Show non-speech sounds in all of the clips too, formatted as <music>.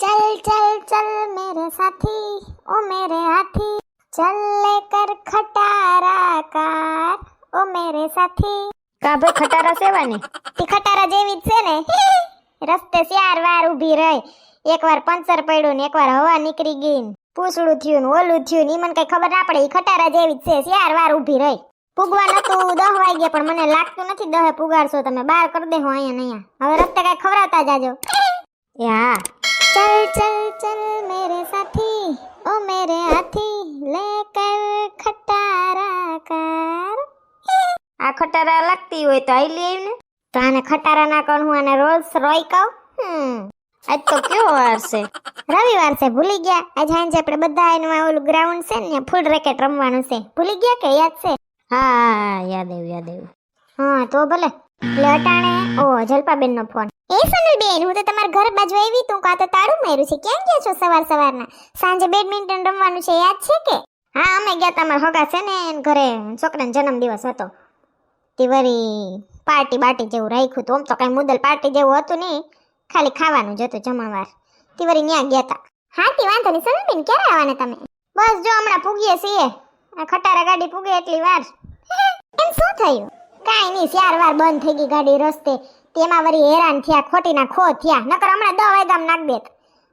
चल चल चल मेरे साथी ओ मेरे हाथी चल लेकर खटारा कार ओ मेरे સાથી કા ભાઈ ખટારા સેવાની તી ખટારા જેવી જ છે ને રસ્તે ચાર વાર ઊભી રહી એકવાર પંચર પડ્યું ને એકવાર હવા નીકળી ગઈ ને પૂછડું થયું ને ઓલું થયું ને ઈ મને કઈ ખબર ના પડે ઈ ખટારા જેવી જ છે ચાર વાર ઊભી રહી પૂગવા નતું દહ વાગ્યા પણ મને લાગતું નથી દહે પુગાડશો તમે બહાર કરી દેહો અહીંયા ને અહીંયા હવે રસ્તે કઈ ખવડાવતા જાજો <laughs> એ હા चल चल चल मेरे साथी ओ मेरे हाथी लेकर खटारा कार આ ખટારા લાગતી હોય તો આઈ લે ને તો આને ખટારા ના કહું હું આને રોલ્સ રોય કહું હમ આજ તો કયો વાર છે રવિવાર છે ભૂલી ગયા આજ સાંજે આપણે બધા એનું આ ઓલું ગ્રાઉન્ડ છે ને ત્યાં ફૂલ રેકેટ રમવાનું છે ભૂલી ગયા કે યાદ છે હા હા હા, યાદ આવ્યું યાદ આવ્યું હા તો ભલે એટલે અટાણે ઓ જલપાબેન નો ફોન એ સોનલબેન હું તો તમારા ઘર બાજુ આવી તું કાં તો તાળું માર્યું છે. ક્યાં ગયા છો સવાર સવારના? સાંજે બેડમિન્ટન રમવાનું છે, યાદ છે કે? હા, અમે ગયા તમારા હગા છે ને, એન ઘરે છોકરાનો જન્મદિવસ હતો. તે વળી પાર્ટી બાર્ટી જેવું રાખ્યું હતું. આમ તો કઈ મુદલ પાર્ટી જેવું હતું નહીં. ખાલી ખાવાનું જ હતું જમણવાર. તે વરી ત્યાં ગયા હતા હા, તે વાંધો નહીં સોનલબેન ક્યારે આવવાના તમે? બસ જો, હમણાં પૂગીએ છીએ. આ ખટારા ગાડી પૂગે એટલી વાર. <laughs> એમ શું થયું? કાંઈ નહીં, ચાર વાર બંધ થઈ ગઈ ગાડી રસ્તે. તેમાં વળી હેરાન થયા, ખોટીના ખો થયા, નકર હમણાં દસ વાગ્યામાં નાખ દેત.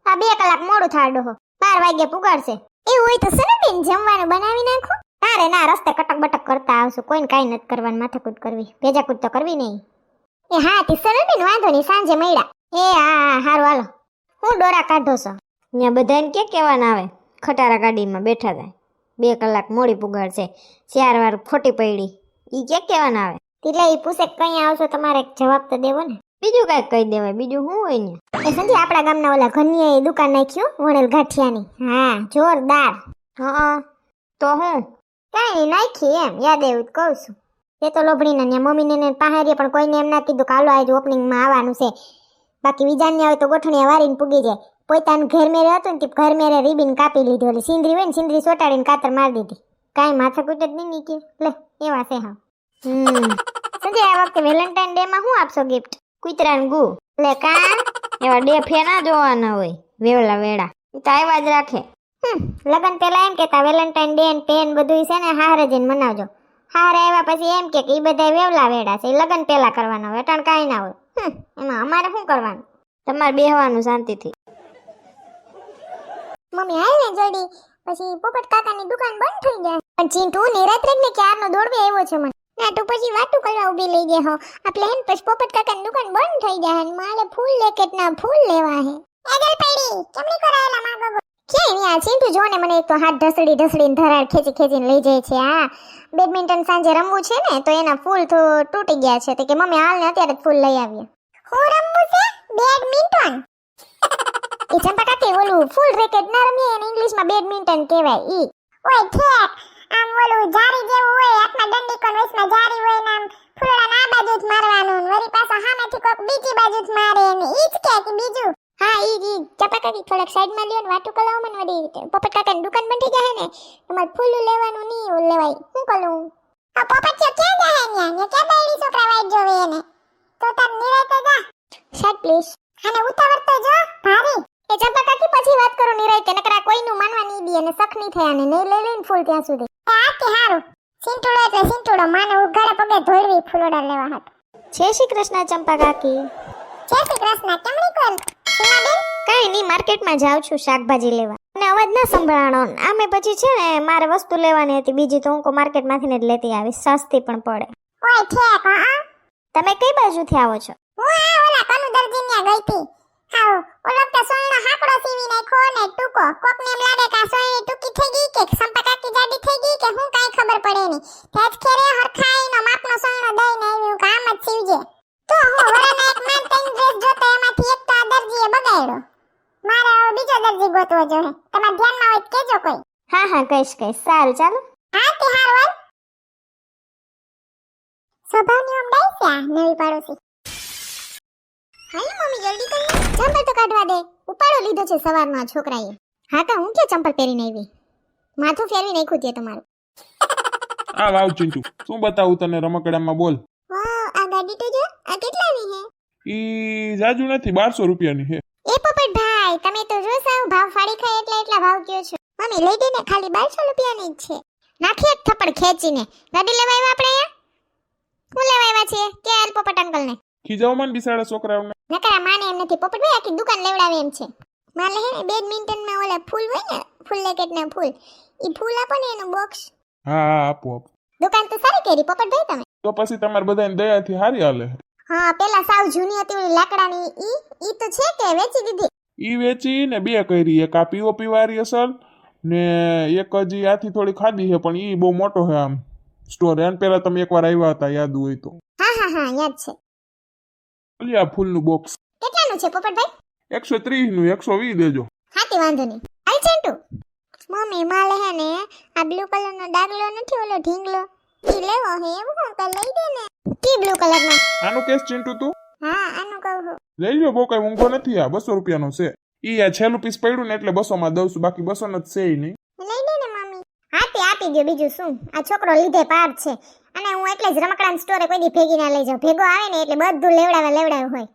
આ બે કલાક મોડું થાય ડોહો. બાર વાગે પુગાડશે. એવું હોય તો સનબેન જમવાનું બનાવી નાખો? ના ના, રસ્તે કટક બટક કરતા આવશું. કોઈને કાંઈ નથી કરવાનું, માથાકૂટ કરવી. ભેજાકૂટ તો કરવી નહીં. એ હા, તે બેન, વાંધો નહીં, સાંજે મળ્યા. એ હા, હારું, હાલો. હું ડોરા કાઢો છો. ત્યાં બધાને કે કહેવાના આવે? ખટારા ગાડીમાં બેઠા થાય. બે કલાક મોડી પુગાડશે. ચાર વાર ખોટી પડી. ઈ કે કહેવાના આવે? એટલે એ પૂછે કઈ આવશો તમારે જવાબ તો દેવો ને. બીજું કઈ કહી દેવાય બીજું શું હોય ને? એ સંજય આપણા ગામના ઓલા ઘરની એ દુકાન નાખ્યું વણેલ ગાંઠિયાની. હા જોરદાર. હા તો હું? કાંઈ નાખી એમ યાદ એવું કહું છું. એ તો લોભણીના ને મમ્મીને ને પાહેરીએ પણ કોઈને એમ ના કીધું કે હાલો આજે ઓપનિંગમાં આવવાનું છે. બાકી બીજાને આવે તો ગોઠણીયા વારીને પૂગી જાય. પોતાનું ઘર મેરે હતું ને ઘર મેરે રીબીન કાપી લીધી ઓલી સિંદરી હોય ને સિંદરી સોટાડીને કાતર મારી દીધી. કાંઈ માથાકૂટ જ નહીં નીકળી લે એવા છે હા હમ. સંજય, આ વખતે વેલેન્ટાઇન ડે માં શું આપશો ગિફ્ટ કૂતરાને ગુ. લે કા એવા ડે ફેના જોવાના હોય. વેવલા વેડા. એ તો આવ્યા જ રાખે. લગન પેલા એમ કેતા વેલેન્ટાઇન ડે ને પેન બધું છે ને હારે જઈને મનાવજો. હારે આવ્યા પછી એમ કે એ બધા વેવલા વેડા છે. એ લગન પેલા કરવાના હોય, અટાણ કાંઈ ના હોય. એમાં અમારે શું કરવાનું? તમારે બેહવાનું શાંતિથી. મમ્મી આવી ને જોડી પછી પોપટ કાકાની દુકાન બંધ થઈ જાય. પણ ચીંટુ નિરાત્રે ને ક્યારનો દોડવે આવ્યો છે મને. ના તો પછી વાતું કરવા ઊભી લઈ ગયા હો. આપણે પ્લેન પછી પોપટ કાકાની દુકાન બંધ થઈ જાય અને મારે ફૂલ લેકેટ ના ફૂલ લેવા હે. એગલ પડી. કેમની કરાયેલા ગગો? ક્યાંય આ ચીંટુ જો ને મને એક તો હાથ ઢસડી ઢસડીને ધરાડ ખેંચી ખેંચીને લઈ જાય છે. આ બેડમિન્ટન સાંજે રમવું છે ને તો એના ફૂલ તો તૂટી ગયા છે. તો કે મમ્મી હાલ ને અત્યારે જ ફૂલ લઈ આવીએ. હું રમવું છે? બેડમિન્ટન એ ચંપા કાકી ઓલું ફૂલ રેકેટ ના રમીએ એને ઇંગ્લિશમાં બેડમિન્ટન કહેવાય ઈ. ઓય ઠેક આમ ઓલું જારી જેવું હોય હાથમાં દંડી કોન વચમાં જારી હોય ને આમ ફૂલડા ના બાજુ જ મારવાનું વળી પાછા સામેથી કોક બીજી બાજુ જ મારે ને ઈ જ કે કે બીજું. હા ઈ ઈ ચપા કાકી થોડાક સાઈડમાં લ્યો ને વાતું કલાવ મને વળી પોપટ કાકાની દુકાન બંધ જાય ને તમારે ફૂલું લેવાનું નહીં લેવાય. શું કરું આ પોપટ ક્યાં જાય ને ને ક્યાં બાયડી છોકરા વાઈટ જોવે એને? તો તાર નિરાતે જા. શાટ પ્લીઝ અને ઉતાવળ તો જો ભારી. એ ચંપા કાકી પછી વાત કરો નિરાયતે નકરા કોઈનું માનવા નહીં દી અને સખ નહીં થયા ને નહીં લઈ લઈને ફૂલ ત્યાં સુધી. આ કે હારું. સિંટુડો એટલે સિંટુડો માને ઉઘાડે પગે ધોળવી ફૂલોડા લેવા હાટ. જય શ્રી કૃષ્ણ ચંપા કાકી. જય શ્રી કૃષ્ણ કેમની કોલ સીમાબેન? કઈ નહીં માર્કેટમાં જાઉં છું શાકભાજી લેવા. અને અવાજ ના સંભળાણો. આમે પછી છે ને મારે વસ્તુ લેવાની હતી બીજી તો હું કો માર્કેટમાંથી જ લેતી આવીશ. સસ્તી પણ પડે. ઓય ઠેક હા? તમે કઈ બાજુથી આવો છો? હું આ ઓલા કનુ દરજીન્યા ગઈ હતી. હાઉ ઓલો તો સોયનો હાકડો સીવી નાખ્યો ને ટૂંકો. કોક ને એમ લાગે કે આ ટૂંકી થઈ ગઈ કે સંપા કાકી જાડી થઈ ગઈ કે હું કાઈ ખબર પડે ની તેજ ખેરે હરખાઈનો માપનો દઈ ને આવ્યું કે આમ જ સીવજે. તો હું વરાના એક માન તૈન ડ્રેસ જોતો એમાંથી એક તો આ દરજીએ બગાડ્યો. મારે હવે બીજો દરજી ગોતવો જોઈએ. તમારા ધ્યાનમાં હોય તો કેજો કોઈ. હા હા કઈશ કઈશ સારું ચાલો. હા તે હારું સ્વભાવની આમ ડાયસ્યા નવી પાડોશી. હાલો મમ્મી જલ્દી કર ને ચંપલ તો કાઢવા દે. ઉપાડો લીધો છે સવારમાં છોકરાએ. હા કા હું કે ચંપલ પહેરીને આવી? માથું ફેરવી નાખ્યું છે તમારું. આ વાવ ચિંટુ શું બતાવું તને રમકડામાં બોલ. વાહ આ ગાડી તો જો આ કેટલાની હે ઈ જાજુ નથી બારસો રૂપિયાની છે. એ પોપટ ભાઈ તમે તો જો ફાડી ખાય એટલે એટલા ભાવ કયો છો. મમ્મી લઈ દે ને ખાલી બારસો રૂપિયાની જ છે. નાખી એક થપ્પડ ખેંચીને. ગાડી લેવા આવ્યા આપણે અહીંયા? શું લેવા આવ્યા છે કે અંકલ અંકલને? ખીજાવમાં મન બિસાડા છોકરાઓને? નકરા માને એમ નથી પોપટભાઈ આખી દુકાન લેવડાવે એમ છે. મારે હે ને બેડમિન્ટનમાં ઓલા ફૂલ હોય ને ફૂલ લેકેટના ફૂલ ઈ ફૂલ આપો ને એનું બોક્સ હા હા આપો આપો. દુકાન તો સારી કરી પોપટભાઈ તમે? તો પછી તમારે બધાને દયાથી હારી હાલે. હા પેલા સાવ જૂની હતી ઓલી લાકડાની ઈ ઈ તો છે કે વેચી દીધી? ઈ વેચી ને બે કરી એક આ પીઓપી વાળી અસલ ને એક હજી આથી થોડી ખાધી છે પણ ઈ બહુ મોટો છે આમ. સ્ટોર એન પહેલા તમે એકવાર આવ્યા હતા યાદ હોય તો. હા હા હા યાદ છે. આ ફૂલનું બોક્સ કેટલાનું છે પોપટભાઈ? એકસો ત્રીસનું એકસો વીસ દેજો. હાથી વાંધો નહીં. હાલ ચેન્ટુ. મમ્મી માલે હે ને આ બ્લુ કલરનો ડાગલો નથી ઓલો ઢીંગલો. ઈ લેવો હે એવું હું તો લઈ દે ને. કી બ્લુ કલરનો આનું કેસ ચિંટુ તું? હા આનું કહું લઈ લ્યો બહુ કઈ ઊંઘો નથી આ બસો રૂપિયા નો છે. ઈ આ છેલ્લું પીસ પડ્યું ને એટલે બસો માં દઉં છું બાકી બસો જ છે નહીં. લઈ દે ને મમ્મી. હાથી આપી દો બીજું શું? આ છોકરો લીધે પાર છે. અને હું એટલે જ રમકડાના સ્ટોરે કોઈ દી ભેગી ના લઈ જાઉં. ભેગો આવે ને એટલે બધું લેવડાવે લેવડાવે હોય.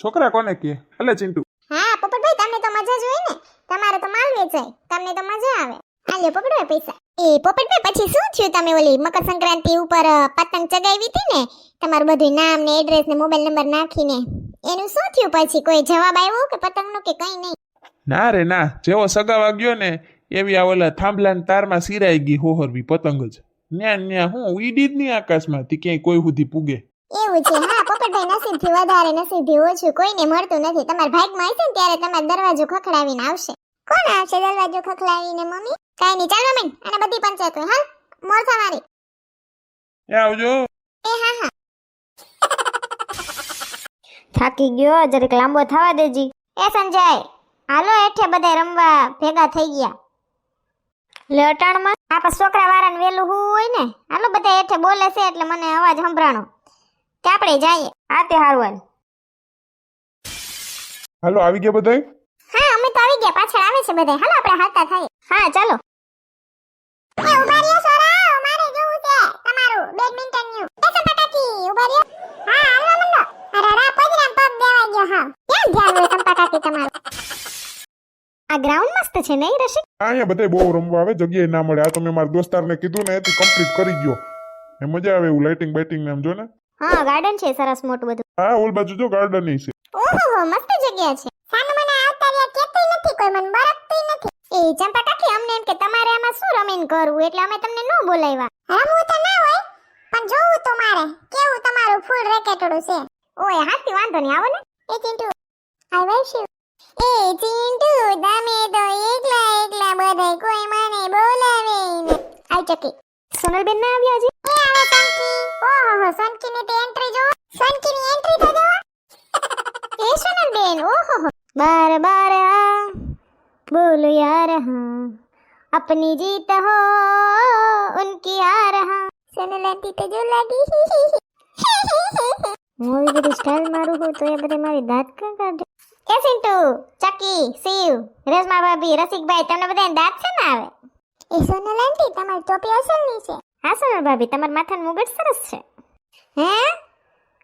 છોકરા કોને કહે અલે ચિંટુ. હા પોપટભાઈ તમને તો મજા જ હોય ને. તમારે તો માલ વેચાય. તમને તો મજા આવે. આલ્યો પોપટભાઈ પૈસા. એ પોપટભાઈ પછી શું થયું તમે ઓલી મકર સંક્રાંતિ ઉપર પતંગ ચગાવી હતી ને? તમારું બધું નામ ને એડ્રેસ ને મોબાઈલ નંબર નાખીને. એનું શું થયું પછી? કોઈ જવાબ આવ્યો કે પતંગનો કે કંઈ નહીં? ના રે ના. જેવો સગા ગયો ને એવી આ ઓલા થાંભલાની તારમાં સિરાઈ ગઈ હોહરવી પતંગ જ. ન્યા ન્યા હું ઉડી જ નહીં આકાશમાંથી ક્યાંય કોઈ સુધી પૂગે. એવું છે. હા પોપટભાઈ નસીબથી વધારે નસીબથી ઓછું કોઈને મળતું નથી. તમારા ભાગમાં હશે ને ત્યારે તમારો દરવાજો ખખડાવીને આવશે. કોણ આવશે દરવાજો ખખડાવીને મમ્મી? કાંઈ નહીં ચાલો મેં અને બધી પંચાયત હોય. હાલ મોર મારી એ આવજો. એ હા હા. <laughs> થાકી ગયો જરીક લાંબો થવા દેજી. એ સંજય હાલો એઠે બધા રમવા ભેગા થઈ ગયા. લે અટાણમાં. આ પછી છોકરા વાળાને વેલું હોય ને? હાલો બધા હેઠે બોલે છે એટલે મને અવાજ સંભળાણો. તે આપણે જઈએ? આ તે હારું હાલ. હાલો આવી ગયા બધા હા અમે તો આવી ગયા. પાછળ આવે છે બધા હાલો આપણે હાલતા થાય હા ચાલો. એ ઊભા રહ્યો સોરા. મારે જોવું છે તમારું બેડમિન્ટનનું. એ સંપાકાકી ઊભા રહ્યો? હા હાલવા મંડો. અરે રા પજરામ પગ દેવાઈ ગયો હા. ક્યાં ધ્યાન હોય સંપાકાકી તમારું? આ ગ્રાઉન્ડ મસ્ત છે નહીં રસિક? અહીંયા બધા બહુ રમવા આવે જગ્યાએ ના મળે. આ તો મેં મારા દોસ્તારને કીધું ને એથી કમ્પ્લીટ કરી ગયો. એ મજા આવે એવું લાઇટિંગ બાઇટિંગ ને એમ જો ને. હા ગાર્ડન છે સરસ મોટું બધું. હા ઓલ બાજુ જો ગાર્ડન છે. ઓહો મસ્ત જગ્યા છે. સાનુ મને આવતા રહ્યા કેતી નથી કોઈ મને બરકતી નથી. એ ચંપા કાકી અમને એમ કે તમારે આમાં શું રમીન કરવું? એટલે અમે તમને ન બોલાવ્યા. રમવું તો ના હોય પણ જોવું તો મારે. કેવું તમારું ફૂલ રેકેટડું છે? ઓય હાથી વાંધો નહીં આવો ને. એ ચિંટુ. આઈ વેશ યુ એ ચિંટુ. આઈ ચકી સોનલબેન ના આવ્યા હજી એ આવે સંકી ઓહો સંકીની તો એન્ટ્રી જો સંકીની એન્ટ્રી તો જો એ સોનલ બેન ઓહો बार बार आ बोलो यार हाँ अपनी जीत हो उनकी आ रहा સોનલ આંટી તો જો લાગી હું આવી બધી સ્ટાઇલ મારું હું તો એ બધે મારી દાંત ક્યાં કાઢે એ સિન્ટુ ચકી શિવ રેશમા ભાભી રસિકભાઈ તમને બધાને દાંત છે ને આવે એ સોનલ આંટી તમારી ટોપી અસલની છે. હા સોનલ ભાભી, તમારા માથાનું મુગટ સરસ છે. હે?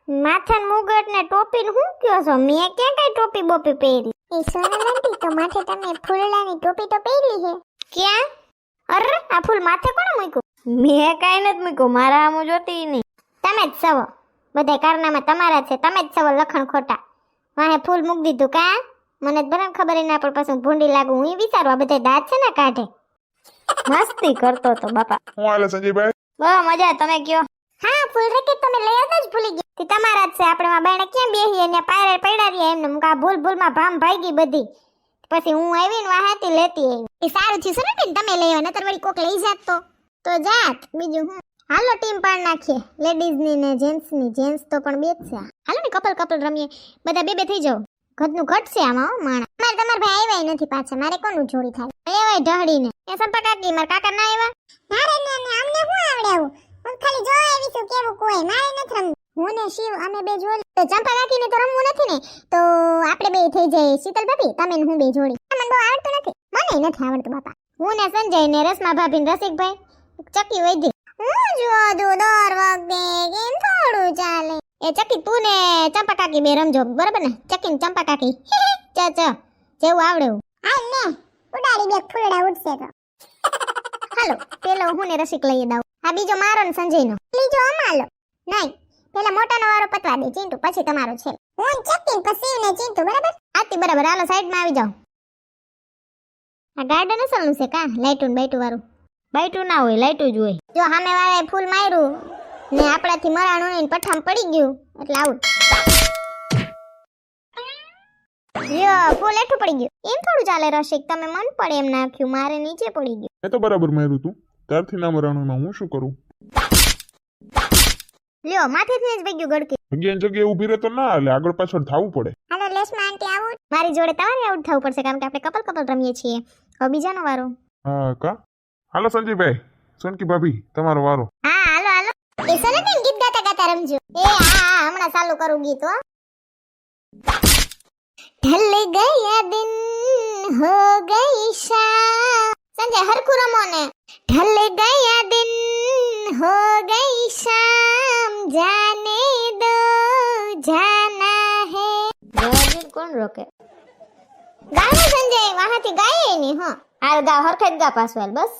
માથાનું મુગટ ને ટોપી હું કયો છો? મેં ક્યાં કઈ ટોપી બોપી પહેરી? એ સોનલ આંટી તો માથે તમે ફૂલડાની ટોપી તો પહેરી છે ક્યાં? અરે, આ ફૂલ માથે કોણ મૂક્યું? મેં કાંઈ નથી મૂક્યું, મારા આમ જોતી નહીં. તમે જ સવો. બધા કારનામાં તમારા છે, તમે જ સવો લખણ ખોટા. વાહે ફૂલ મૂક દીધું કા? મને બરાબર ખબર ના પણ પાછું ભૂંડી લાગુ, હું વિચારું, આ બધા દાંત છે ને કાઢે? મસ્તી કરતો તો બાપા. હું હાલે સંજયભાઈ? બહુ મજા તમે કયો? હા ફૂલ રેકેટ તમે લઈ આવતા જ ભૂલી ગયા તે તમારા જ છે આપણે માં બાયણે ક્યાં બેહીએ ને પાયરે પડ્યા રહ્યા એમને? મુકા ભૂલ ભૂલમાં ભામ ભાગી બધી. પછી હું આવીને વાહાતી લેતી આવી. એ સારું થયું છે ને બેન તમે લઈ આવ્યા નતર વળી કોક લઈ જાત તો. તો જાત બીજું હું. હાલો ટીમ પાડ નાખીએ. લેડીઝની ને જેન્ટ્સની જેન્ટ્સ તો પણ બે જ છે. હાલો ને કપલ કપલ રમીએ. બધા બે બે થઈ જાઓ. ઘટનું ઘટશે આમાં માણા. મારે તમારા ભાઈ આવ્યા નથી પાછા. મારે કોનું જોડી થાય? એવાય ઢહડીને એ સંપા કાકી મારા કાકા ના આવ્યા? મારે ને ને અમને શું આવડે આવું? હું ખાલી જો આવી છું કેવું કોઈ? મારે નથી રમવું. હું ને શિવ અમે બે જોડી. તો ચંપા કાકીને તો રમવું નથી ને? તો આપણે બે થઈ જાય શીતલ ભાભી તમે ને હું બે જોડી. મને બહુ આવડતું નથી. મને નથી આવડતું બાપા. હું ને સંજય ને રસમા ભાભી ને રસિકભાઈ. ચકી વૈધી. હું જો દઉં દર વખતે કેમ થોડું ચાલે. એ ચકી તું ને ચંપા કાકી બે રમજો બરાબર ને? ચકી ને ચંપા કાકી ચ <laughs> ચ જેવું આવડે એવું. હાલ ને ઉડાડી બે ફૂલડા ઉડશે તો. <laughs> હાલો પેલો હું ને રસિક લઈ દઉં આ બીજો મારો ને સંજયનો. બીજો અમાલો નહીં પેલા મોટાનો વારો પતવા દે ચિંટુ પછી તમારો છે. હું ચકી પછી ને ચિંતુ બરાબર? આતી બરાબર હાલો સાઈડમાં આવી જાઓ. આ ગાર્ડન અસલનું છે કા? લાઈટું ને બાઈટું વાળું. બાઈટુ ના હોય લાઈટું જ હોય. જો સામે વાળા ફૂલ માર્યું ને આપણાથી મરાણું નહીં પઠામ પડી ગયું. એટલે આઉટ યો ફૂલ એઠું પડી ગયું. એમ થોડું ચાલે રસિક તમે મન પડે એમ નાખ્યું મારે નીચે પડી ગયું. એ તો બરાબર મેરું તું. ત્યારથી ના મરાણું હું શું કરું? લ્યો માથેથી જ ભેગ્યું ગડકી જગ્યાએ જગ્યાએ ઊભી રહે તો ના એટલે આગળ પાછળ થવું પડે. હાલો લેસમાં આંટી આવું. મારી જોડે તમારે આઉટ થવું પડશે કારણ કે આપણે કપલ કપલ રમીએ છીએ. હવે બીજાનો વારો. હા કા? હાલો સંજીભાઈ સોનકી ભાભી તમારો વારો. હા એ સને ગીત ગાતા ગાતા રમજો. એ આ હમણાં ચાલુ કરું ગીત હો. ઢલ ગયા દિન હો ગઈ શામ સંજય હરખું રમો ને. ઢલ ગયા દિન હો ગઈ શામ. જાને દો જાના હે. કોણ રોકે? ગાયો સંજય વાહાથી ગાય નહીં હો. હાલ ગા હરખે જ ગા પાછું હાલ બસ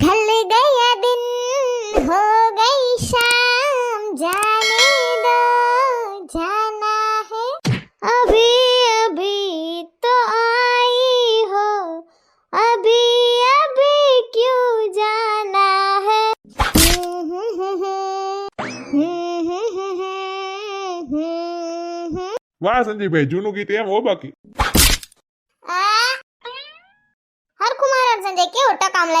ढल गया दिन हो गई शाम जाने दो जाना है अभी अभी तो आई हो अभी अभी क्यों जाना है વાહ સંજયભાઈ જૂનું ગીત એમ હો બાકી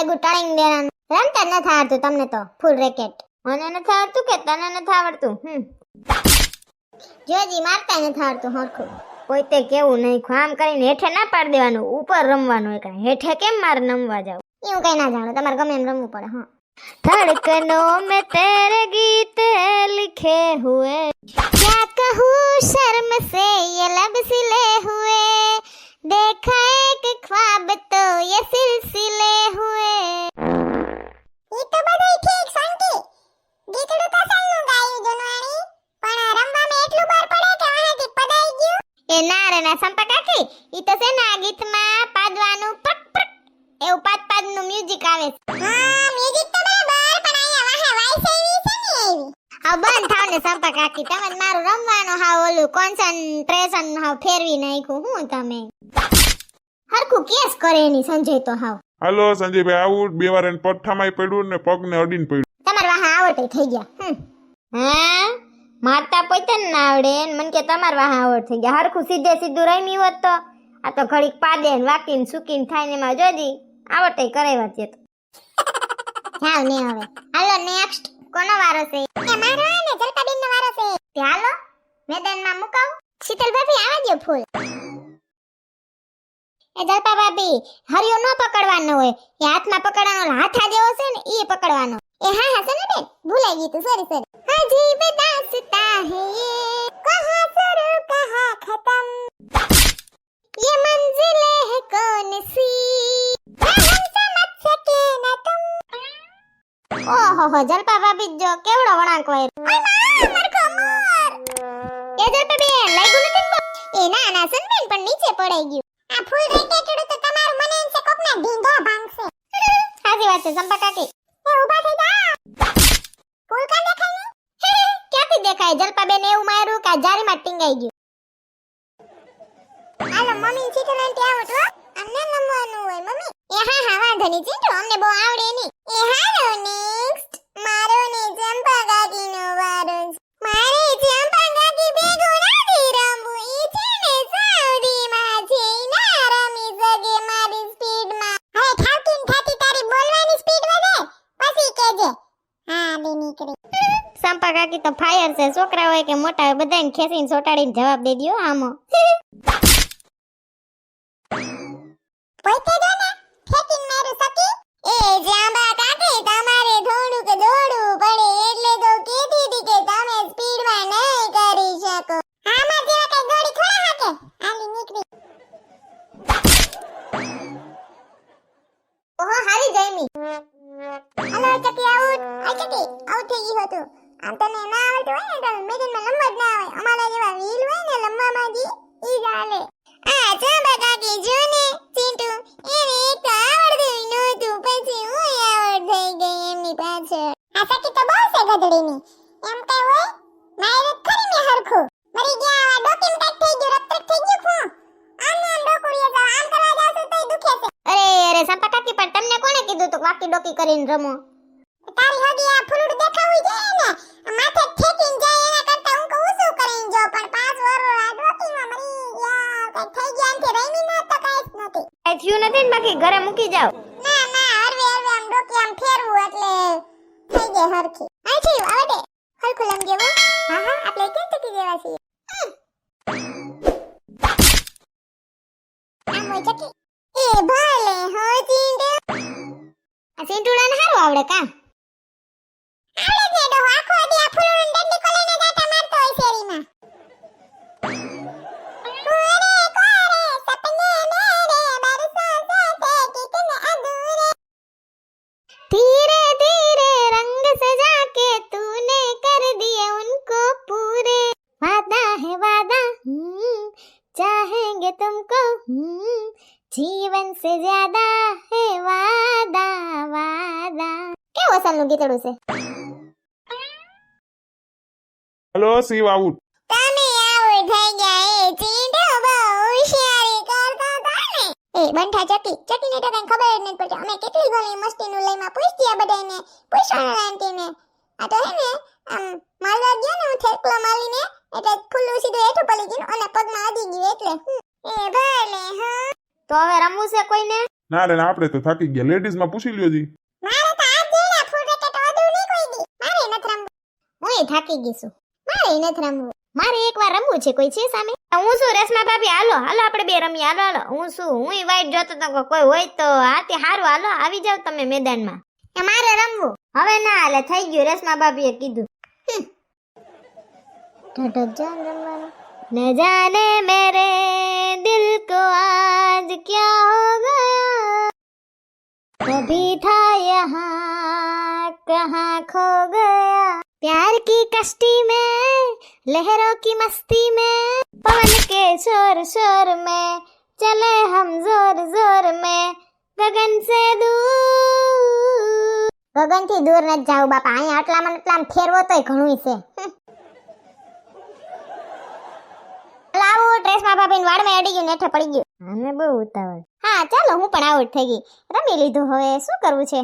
કેવું ટકામ લાગ્યું ટળીંગ દેવાનું રમતા જ નથી આવડતું તમને તો ફૂલ રેકેટ મને નથી આવડતું કે તને નથી આવડતું હમ જોજી મારતા નથી આવડતું હરખું કોઈ તે કેવું નહીં આમ કરીને હેઠે ના પાડી દેવાનું ઉપર રમવાનું હોય કાંઈ હેઠે કેમ મારે નમવા જાવ એવું કઈ ના જાણો તમારે ગમે એમ રમવું પડે હા धड़कनों में तेरे गीत है लिखे हुए क्या कहूँ शर्म से ये लब सिले हुए देखा एक ख्वाब तो ये सिलसिले हुए ઈ તો બધું ઠીક શાંતિ ગીતડું તો સાલનું ગાયું જનવાણી પણ રમવામાં એટલું બાર પડે કે વાહાથી પડાઈ ગયું એ ના રે ના સંપા કાકી ઈ તો છે ને આ ગીતમાં પાદવાનું પક પક એવું પાદ પાદનું મ્યુઝિક આવે છે હા મ્યુઝિક બંધ થાવ ને સંપા કાકી તમે મારું રમવાનું હા ઓલું કોન્સન્ટ્રેશન હાવ ફેરવી નાખ્યું હું તમે? હરખું કેસ કરે એની સંજય તો હાવ. હાલો સંજયભાઈ આવું બે વાર એને પઠ્ઠામાં પડ્યું ને પગને અડીને પડ્યું. તમારે વાહા આવડતે થઈ ગયા હમ. હે? મારતા પોતે ના આવડે ને મને કે તમારે વાહા આવડ થઈ ગયા. હરખું સીધે સીધું રમી હોત તો આ તો ઘડીક પાદે ને વાકીને સુકીને થાય ને એમાં જોજી આવડતે કરાવ્યા છે તો. જાવ ને હવે. હાલો નેક્સ્ટ કોનો વારો છે એ મારો આ ને જલપાબેનનો વારો છે તે હાલો મેદાનમાં મુકાવું. શીતલ ભાભી, આવા દો ફૂલ. એ જલપા ભાભી, હરિયો નો પકડવાનો હોય. એ હાથમાં પકડવાનો હાથા જેવો છે ને એ પકડવાનો. એ હા હા ને બેન? ભૂલાઈ ગયું તું સોરી સોરી અજીબ દાસતા હે યે કહા શરૂ કહા ખતમ. યે મંઝિલ હે કોન સી? હમ સમજ સકે ના તુમ ઓહો જલપા ભાભી જો કેવડો વળાંક હોય મોર એ જલપા બેન લાગ્યું નથી ને બહુ? એ ના ના પણ નીચે પડાઈ ગયું. આ ફૂલ રેકેટડું તો તમારું મને એમ છે કોકના ઢીંગા ભાંગશે. સાચી વાત છે સંપા કાકી એ ઊભા થઈ જા. ફૂલ કા દેખાય ને <laughs> ક્યાંથી દેખાય? જલપા બેન એવું માર્યું કે જારીમાં ટીંગાઈ ગયું. હાલો, મમ્મી, ચીટો આંટી આવો તો અમને નમવાનું હોય, મમ્મી. એ હા હા, વાંધો નહીં, ચીટો, અમને બહુ આવડે નહીં. એ હાલો નેક્સ્ટ મારો ને ચંપા કાકીનો વારો. મારે ચંપા સંપા કાકી તો ફાયર છે છોકરા હોય કે મોટા હોય બધાને ખેંચીને ચોટાડીને જવાબ દે દ્યો આમો પોતે જો ને ફેંકીને મારું સકી એ જાંબા કાકી તમારે થોડુંક રમી હાલો ચકી આઉટ આ ચકી આઉટ થઈ ગયો હતો. આમ તને ના આવડતું હોય ને, તો મેદાનમાં લંબા જ ના આવે અમારા જેવા વીલ હોય ને લંબામાં જી ઈ ચાલે આ જો બકા જો ને, ચીંટુ, એને એક તો આવડતું નહોતું. પછી હું આવડ થઈ ગઈ એમની પાછળ. આ સકી તો બહુ છે ગધડીની. એમ કઈ હોય, મારે ખરી મે હરખું. મરી ગયા આ ડોકીમ કાટ થઈ ગયો રક્ત થઈ ગયું, ખું. બાકી? ઘરે મૂકી જાવ ના ના હરવે હરવે આમ ડોકી આમ ફેરવું એટલે થઈ જાય હરખી. અસલનું ગીતડું છે હલો શિવ આઉટ તમે આઉટ થઈ ગયા એ ચીંડો બહુ હોશિયારી કરતા હતા ને. એ બંઠા ચકી ચકીને તો કઈ ખબર જ નથી પડતી. અમે કેટલી ઘણી મસ્તીનું લઈમાં પૂછતી બધાને પૂછવાનું આંટીને. આ તો હે ને આમ માલવા ગયો ને હું થેકલો માલીને એટલે ખુલ્લું સીધું હેઠું પડી ગયું અને પગમાં આદી ગયું એટલે. એ ભલે હા. તો હવે રમવું છે કોઈને? ના રે ના આપણે તો થાકી ગયા. લેડીઝમાં પૂછી લ્યો જી. મારે તો આ જેના ફૂલ રેકેટ અધૂર નહીં કોઈ દી મારે નથી હું એ થાકી ગઈશું મારે નથી રમવું. મારે એકવાર રમવું છે કોઈ છે સામે? હું શું રસમા ભાભી? હાલો હાલો આપણે બે રમીએ. હાલો હાલો. હું શું? હું વાઈટ જોતો તો કોઈ હોય તો હા તે હારું. હાલો આવી જાવ તમે મેદાનમાં. એ મારે રમવું. હવે ના હાલે થઈ ગયું. રસમા ભાભીએ કીધું. ન જાને મેરે દિલ કો આજ ક્યા હો ગયા? કભી થા યહાં કહા ખો ગયા? प्यार की कश्ती में लहरों की मस्ती में पवन के शोर शोर में चले हम जोर जोर में गगन से दूर ગગન થી દૂર નથી જાવ બાપા અહીંયા આટલામાં ને આટલામાં ફેરવો તોય ઘણું છે લાવો ડ્રેસમાં ભાભીને વાળમાં અડી ગયું ને હેઠે પડી ગયું આને બહુ ઉતાવળ હા ચાલો હું પણ આઉટ થઈ ગઈ રમી લીધું હવે શું કરવું છે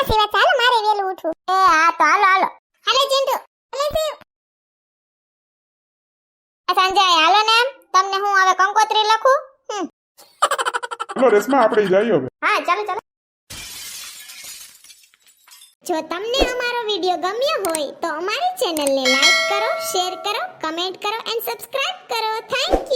હા સિવા ચાલો મારે વેલું ઉઠું એ હા તો હાલો હાલો. હાલે ચિંટુ. હાલે શિવ આ સંજય હાલો ને તમને હું હવે કંકોત્રી લખું. હલો આપણે જઈએ હવે. હા ચાલો ચાલો. જો તમને અમારો વિડિયો ગમ્યો હોય તો અમારી ચેનલને લાઈક કરો શેર કરો કમેન્ટ કરો એન્ડ સબસ્ક્રાઇબ કરો. થેન્ક